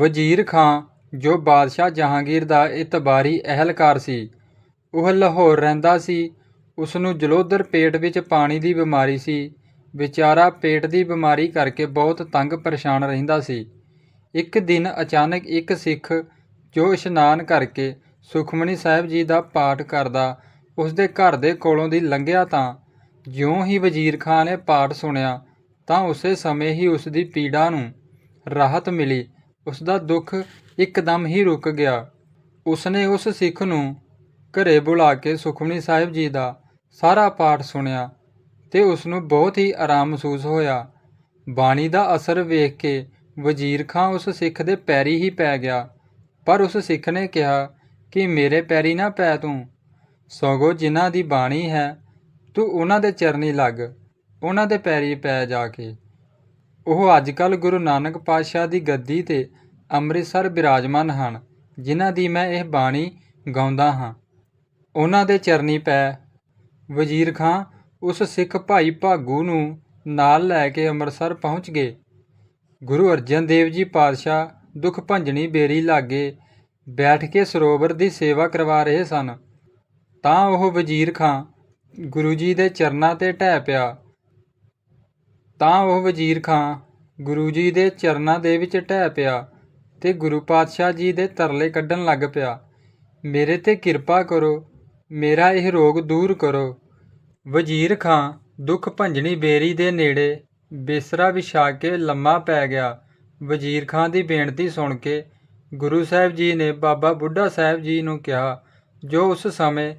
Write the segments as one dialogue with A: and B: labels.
A: ਵਜ਼ੀਰ ਖਾਂ, ਜੋ ਬਾਦਸ਼ਾਹ ਜਹਾਂਗੀਰ ਦਾ ਇਤਬਾਰੀ ਅਹਿਲਕਾਰ ਸੀ, ਉਹ ਲਾਹੌਰ ਰਹਿੰਦਾ ਸੀ। ਉਸ ਨੂੰ ਜਲੋਦਰ ਪੇਟ ਵਿੱਚ ਪਾਣੀ ਦੀ ਬਿਮਾਰੀ ਸੀ। ਵਿਚਾਰਾ ਪੇਟ ਦੀ ਬਿਮਾਰੀ ਕਰਕੇ ਬਹੁਤ ਤੰਗ ਪਰੇਸ਼ਾਨ ਰਹਿੰਦਾ ਸੀ। ਇੱਕ ਦਿਨ ਅਚਾਨਕ ਇੱਕ ਸਿੱਖ ਜੋ ਇਸ਼ਨਾਨ ਕਰਕੇ ਸੁਖਮਨੀ ਸਾਹਿਬ ਜੀ ਦਾ ਪਾਠ ਕਰਦਾ ਉਸ ਦੇ ਘਰ ਦੇ ਕੋਲੋਂ ਦੀ ਲੰਘਿਆ ਤਾਂ ਜਿਉਂ ਹੀ ਵਜ਼ੀਰ ਖਾਂ ਨੇ ਪਾਠ ਸੁਣਿਆ, ਤਾਂ ਉਸੇ ਸਮੇਂ ਹੀ ਉਸ ਦੀ ਪੀੜਾ ਨੂੰ ਰਾਹਤ ਮਿਲੀ। ਉਸਦਾ ਦੁੱਖ ਇੱਕਦਮ ਹੀ ਰੁਕ ਗਿਆ। ਉਸਨੇ ਉਸ ਸਿੱਖ ਨੂੰ ਘਰੇ ਬੁਲਾ ਕੇ ਸੁਖਮਨੀ ਸਾਹਿਬ ਜੀ ਦਾ ਸਾਰਾ ਪਾਠ ਸੁਣਿਆ ਤੇ ਉਸ ਨੂੰ ਬਹੁਤ ਹੀ ਆਰਾਮ ਮਹਿਸੂਸ ਹੋਇਆ। ਬਾਣੀ ਦਾ ਅਸਰ ਵੇਖ ਕੇ ਵਜ਼ੀਰ ਖਾਂ ਉਸ ਸਿੱਖ ਦੇ ਪੈਰੀ ਹੀ ਪੈ ਗਿਆ, ਪਰ ਉਸ ਸਿੱਖ ਨੇ ਕਿਹਾ ਕਿ ਮੇਰੇ ਪੈਰੀ ਨਾ ਪੈ ਤੂੰ। ਸਗੋਂ ਜਿਨ੍ਹਾਂ ਦੀ ਬਾਣੀ ਹੈ, ਤੂੰ ਉਹਨਾਂ ਦੇ ਚਰਨੀ ਲੱਗ, ਉਹਨਾਂ ਦੇ ਪੈਰੀ ਪੈ ਜਾ ਕੇ। ਉਹ ਅੱਜਕੱਲ ਗੁਰੂ ਨਾਨਕ ਪਾਤਸ਼ਾਹ ਦੀ ਗੱਦੀ ਤੇ ਅੰਮ੍ਰਿਤਸਰ ਬਿਰਾਜਮਾਨ ਹਨ, ਜਿਨ੍ਹਾਂ ਦੀ ਮੈਂ ਇਹ ਬਾਣੀ ਗਾਉਂਦਾ ਹਾਂ। ਉਹਨਾਂ ਦੇ ਚਰਨੀ ਪੈ। ਵਜ਼ੀਰ ਖਾਂ, ਉਸ ਸਿੱਖ ਭਾਈ ਭਾਗੂ ਨੂੰ ਨਾਲ ਲੈ ਕੇ ਅੰਮ੍ਰਿਤਸਰ ਪਹੁੰਚ ਗਏ। ਗੁਰੂ ਅਰਜਨ ਦੇਵ ਜੀ ਪਾਤਸ਼ਾਹ ਦੁੱਖ ਭੰਜਣੀ ਬੇਰੀ ਲਾਗੇ ਬੈਠ ਕੇ ਸਰੋਵਰ ਦੀ ਸੇਵਾ ਕਰਵਾ ਰਹੇ ਸਨ। ਤਾਂ ਉਹ ਵਜ਼ੀਰ ਖਾਂ ਗੁਰੂ ਜੀ ਦੇ ਚਰਨਾਂ ਤੇ ਢਹਿ ਪਿਆ। ਤਾਂ ਉਹ ਵਜ਼ੀਰ ਖਾਂ ਗੁਰੂ ਜੀ ਦੇ ਚਰਨਾਂ ਦੇ ਵਿੱਚ ਢਹਿ ਪਿਆ ਤੇ ਗੁਰੂ ਪਾਤਸ਼ਾਹ ਜੀ ਦੇ ਤਰਲੇ ਕੱਢਣ ਲੱਗ ਪਿਆ। ਮੇਰੇ ਤੇ ਕਿਰਪਾ ਕਰੋ, ਮੇਰਾ ਇਹ ਰੋਗ ਦੂਰ ਕਰੋ। ਵਜ਼ੀਰ ਖਾਂ ਦੁੱਖ ਭੰਜਣੀ ਬੇਰੀ ਦੇ ਨੇੜੇ ਬੇਸਰਾ ਵਿਛਾ ਕੇ ਲੰਮਾ ਪੈ ਗਿਆ। ਵਜ਼ੀਰ ਖਾਂ ਦੀ ਬੇਨਤੀ ਸੁਣ ਕੇ ਗੁਰੂ ਸਾਹਿਬ ਜੀ ਨੇ ਬਾਬਾ ਬੁੱਢਾ ਸਾਹਿਬ ਜੀ ਨੂੰ ਕਿਹਾ, ਜੋ ਉਸ ਸਮੇਂ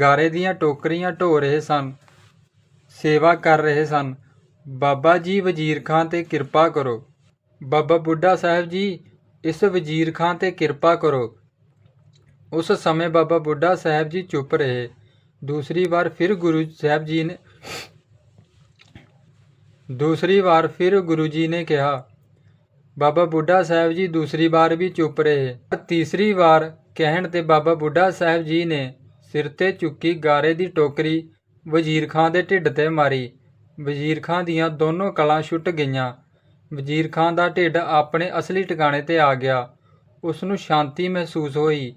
A: ਗਾਰੇ ਦੀਆਂ ਟੋਕਰੀਆਂ ਢੋ ਰਹੇ ਸਨ, ਸੇਵਾ ਕਰ ਰਹੇ ਸਨ ਬਾਬਾ ਜੀ ਵਜ਼ੀਰ ਖਾਂ ਤੇ ਕਿਰਪਾ ਕਰੋ। ਬਾਬਾ ਬੁੱਢਾ ਸਾਹਿਬ ਜੀ, ਇਸ ਵਜ਼ੀਰ ਖਾਂ ਤੇ ਕਿਰਪਾ ਕਰੋ। ਉਸ ਸਮੇਂ ਬਾਬਾ ਬੁੱਢਾ ਸਾਹਿਬ ਜੀ ਚੁੱਪ ਰਹੇ। ਦੂਸਰੀ ਵਾਰ ਫਿਰ ਗੁਰੂ ਸਾਹਿਬ ਜੀ ਨੇ ਦੂਸਰੀ ਵਾਰ ਫਿਰ ਗੁਰੂ ਜੀ ਨੇ ਕਿਹਾ। ਬਾਬਾ ਬੁੱਢਾ ਸਾਹਿਬ ਜੀ ਦੂਸਰੀ ਵਾਰ ਵੀ ਚੁੱਪ ਰਹੇ। ਤੀਸਰੀ ਵਾਰ ਕਹਿਣ ਤੇ ਬਾਬਾ ਬੁੱਢਾ ਸਾਹਿਬ ਜੀ ਨੇ ਸਿਰ ਤੇ ਚੁੱਕੀ ਗਾਰੇ ਦੀ ਟੋਕਰੀ ਵਜ਼ੀਰ ਖਾਂ ਦੇ ਢਿੱਡ ਤੇ ਮਾਰੀ। ਵਜ਼ੀਰ ਖਾਂ ਦੀਆਂ ਦੋਨੋਂ ਕਲਾਂ ਛੁੱਟ ਗਈਆਂ। ਵਜ਼ੀਰ ਖਾਂ ਦਾ ਢਿੱਡ ਆਪਣੇ ਅਸਲੀ ਟਿਕਾਣੇ ਤੇ ਆ ਗਿਆ। ਉਸ ਨੂੰ ਸ਼ਾਂਤੀ ਮਹਿਸੂਸ ਹੋਈ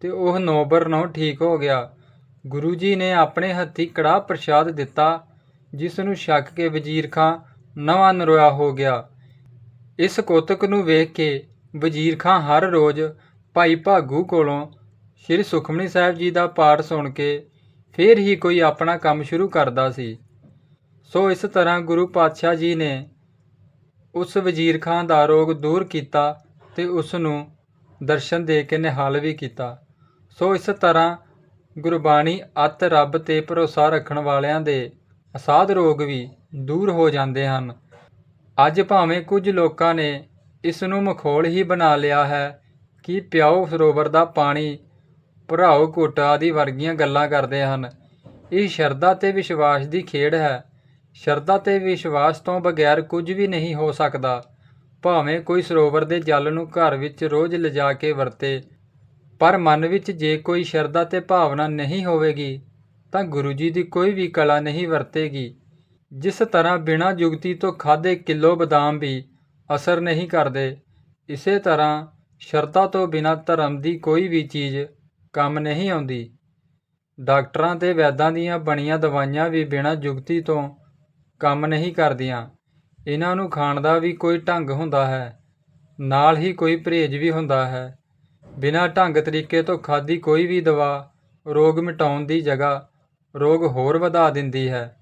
A: ਤੇ ਉਹ ਨੋਬਰ ਨੋ ਠੀਕ ਹੋ ਗਿਆ। ਗੁਰੂ ਜੀ ਨੇ ਆਪਣੇ ਹੱਥੀ ਕੜਾਹ ਪ੍ਰਸ਼ਾਦ ਦਿੱਤਾ, ਜਿਸ ਨੂੰ ਛੱਕ ਕੇ ਵਜ਼ੀਰ ਖਾਂ ਨਵਾਂ ਨਰੋਇਆ ਹੋ ਗਿਆ। ਇਸ ਕੋਤਕ ਨੂੰ ਵੇਖ ਕੇ ਵਜ਼ੀਰ ਖਾਂ ਹਰ ਰੋਜ਼ ਭਾਈ ਭਾਗੂ ਕੋਲੋਂ ਸ੍ਰੀ ਸੁਖਮਨੀ ਸਾਹਿਬ ਜੀ ਦਾ ਪਾਠ ਸੁਣ ਕੇ ਫੇਰ ਹੀ ਕੋਈ ਆਪਣਾ ਕੰਮ ਸ਼ੁਰੂ ਕਰਦਾ ਸੀ। ਸੋ ਇਸ ਤਰ੍ਹਾਂ ਗੁਰੂ ਪਾਤਸ਼ਾਹ ਜੀ ਨੇ ਉਸ ਵਜ਼ੀਰ ਖਾਂ ਦਾ ਰੋਗ ਦੂਰ ਕੀਤਾ ਤੇ ਉਸ ਨੂੰ ਦਰਸ਼ਨ ਦੇ ਕੇ ਨਿਹਾਲ ਵੀ ਕੀਤਾ। ਸੋ ਇਸ ਤਰ੍ਹਾਂ ਗੁਰਬਾਣੀ ਅਤ ਰੱਬ ਤੇ ਭਰੋਸਾ ਰੱਖਣ ਵਾਲਿਆਂ ਦੇ ਅਸਾਧ ਰੋਗ ਵੀ ਦੂਰ ਹੋ ਜਾਂਦੇ ਹਨ। ਅੱਜ ਭਾਵੇਂ ਕੁਝ ਲੋਕਾਂ ਨੇ ਇਸ ਨੂੰ ਮਖੌਲ ਹੀ ਬਣਾ ਲਿਆ ਹੈ ਕਿ ਪਿਆਓ ਸਰੋਵਰ ਦਾ ਪਾਣੀ ਭਰਾਓ ਘੁੱਟ ਆਦਿ ਵਰਗੀਆਂ ਗੱਲਾਂ ਕਰਦੇ ਹਨ। ਇਹ ਸ਼ਰਧਾ ਤੇ ਵਿਸ਼ਵਾਸ ਦੀ ਖੇਡ ਹੈ। ਸ਼ਰਧਾ ਤੇ ਵਿਸ਼ਵਾਸ ਤੋਂ ਬਗੈਰ ਕੁਝ ਵੀ ਨਹੀਂ ਹੋ ਸਕਦਾ। ਭਾਵੇਂ ਕੋਈ ਸਰੋਵਰ ਦੇ ਜਲ ਨੂੰ ਘਰ ਵਿੱਚ ਰੋਜ਼ ਲਿਜਾ ਕੇ ਵਰਤੇ, ਪਰ ਮਨ ਵਿੱਚ ਜੇ ਕੋਈ ਸ਼ਰਧਾ ਤੇ ਭਾਵਨਾ ਨਹੀਂ ਹੋਵੇਗੀ, ਤਾਂ ਗੁਰੂ ਜੀ ਦੀ ਕੋਈ ਵੀ ਕਲਾ ਨਹੀਂ ਵਰਤੇਗੀ। ਜਿਸ ਤਰ੍ਹਾਂ ਬਿਨਾਂ ਜੁਗਤੀ ਤੋਂ ਖਾਦੇ ਕਿਲੋ ਬਦਾਮ ਵੀ ਅਸਰ ਨਹੀਂ ਕਰਦੇ, ਇਸੇ ਤਰ੍ਹਾਂ ਸ਼ਰਧਾ ਤੋਂ ਬਿਨਾਂ ਧਰਮ ਦੀ ਕੋਈ ਵੀ ਚੀਜ਼ ਕੰਮ ਨਹੀਂ ਆਉਂਦੀ। ਡਾਕਟਰਾਂ ਤੇ ਵੈਦਾਂ ਦੀਆਂ ਬਣੀਆਂ ਦਵਾਈਆਂ ਵੀ ਬਿਨਾਂ ਜੁਗਤੀ ਤੋਂ ਕੰਮ ਨਹੀਂ ਕਰਦੀਆਂ। ਇਹਨਾਂ ਨੂੰ ਖਾਣ ਦਾ ਵੀ ਕੋਈ ਢੰਗ ਹੁੰਦਾ ਹੈ, ਨਾਲ ਹੀ ਕੋਈ ਪਰਹੇਜ਼ ਵੀ ਹੁੰਦਾ ਹੈ। ਬਿਨਾਂ ਢੰਗ ਤਰੀਕੇ ਤੋਂ ਖਾਦੀ ਕੋਈ ਵੀ ਦਵਾ, ਰੋਗ ਮਿਟਾਉਣ ਦੀ ਜਗ੍ਹਾ ਰੋਗ ਹੋਰ ਵਧਾ ਦਿੰਦੀ ਹੈ।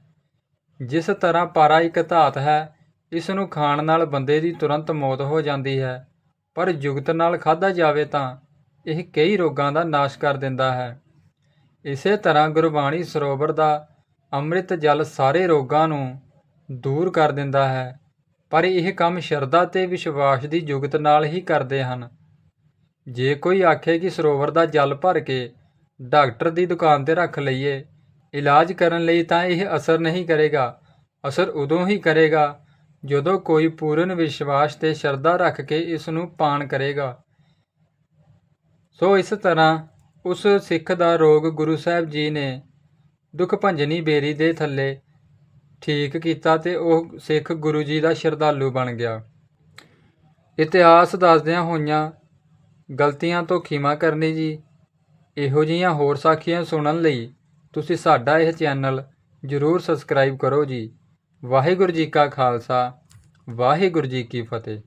A: ਜਿਸ ਤਰ੍ਹਾਂ ਪਾਰਾ ਇੱਕ ਧਾਤ ਹੈ, ਇਸ ਨੂੰ ਖਾਣ ਨਾਲ ਬੰਦੇ ਦੀ ਤੁਰੰਤ ਮੌਤ ਹੋ ਜਾਂਦੀ ਹੈ। ਪਰ ਜੁਗਤ ਨਾਲ ਖਾਧਾ ਜਾਵੇ ਤਾਂ ਇਹ ਕਈ ਰੋਗਾਂ ਦਾ ਨਾਸ਼ ਕਰ ਦਿੰਦਾ ਹੈ। ਇਸੇ ਤਰ੍ਹਾਂ ਗੁਰਬਾਣੀ ਸਰੋਵਰ ਦਾ ਅੰਮ੍ਰਿਤ ਜਲ ਸਾਰੇ ਰੋਗਾਂ ਨੂੰ ਦੂਰ ਕਰ ਦਿੰਦਾ ਹੈ, ਪਰ ਇਹ ਕੰਮ ਸ਼ਰਧਾ ਤੇ ਵਿਸ਼ਵਾਸ ਦੀ ਜੁਗਤ ਨਾਲ ਹੀ ਕਰਦੇ ਹਨ। ਜੇ ਕੋਈ ਆਖੇ ਕਿ ਸਰੋਵਰ ਦਾ ਜਲ ਭਰ ਕੇ ਡਾਕਟਰ ਦੀ ਦੁਕਾਨ ਤੇ ਰੱਖ ਲਈਏ, ਇਲਾਜ ਕਰਨ ਲਈ ਤਾਂ ਇਹ ਅਸਰ ਨਹੀਂ ਕਰੇਗਾ। ਅਸਰ ਉਦੋਂ ਹੀ ਕਰੇਗਾ ਜਦੋਂ ਕੋਈ ਪੂਰਨ ਵਿਸ਼ਵਾਸ ਤੇ ਸ਼ਰਧਾ ਰੱਖ ਕੇ ਇਸ ਨੂੰ ਪਾਣ ਕਰੇਗਾ। ਸੋ ਇਸ ਤਰ੍ਹਾਂ ਉਸ ਸਿੱਖ ਦਾ ਰੋਗ ਗੁਰੂ ਸਾਹਿਬ ਜੀ ਨੇ ਦੁੱਖ ਭੰਜਨੀ ਬੇਰੀ ਦੇ ਥੱਲੇ ਠੀਕ ਕੀਤਾ ਤੇ ਉਹ ਸਿੱਖ ਗੁਰੂ ਜੀ ਦਾ ਸ਼ਰਧਾਲੂ ਬਣ ਗਿਆ। ਇਤਿਹਾਸ ਦੱਸਦਿਆਂ ਹੋਈਆਂ ਗਲਤੀਆਂ ਤੋਂ ਖਿਮਾ ਕਰਨੀ ਜੀ। ਇਹੋ ਜਿਹੀਆਂ ਹੋਰ ਸਾਖੀਆਂ ਸੁਣਨ ਲਈ ਤੁਸੀਂ ਸਾਡਾ ਇਹ ਚੈਨਲ ਜਰੂਰ ਸਬਸਕ੍ਰਾਈਬ ਕਰੋ ਜੀ। ਵਾਹਿਗੁਰੂ ਜੀ ਕਾ ਖਾਲਸਾ, ਵਾਹਿਗੁਰੂ ਜੀ ਕੀ ਫਤਿਹ।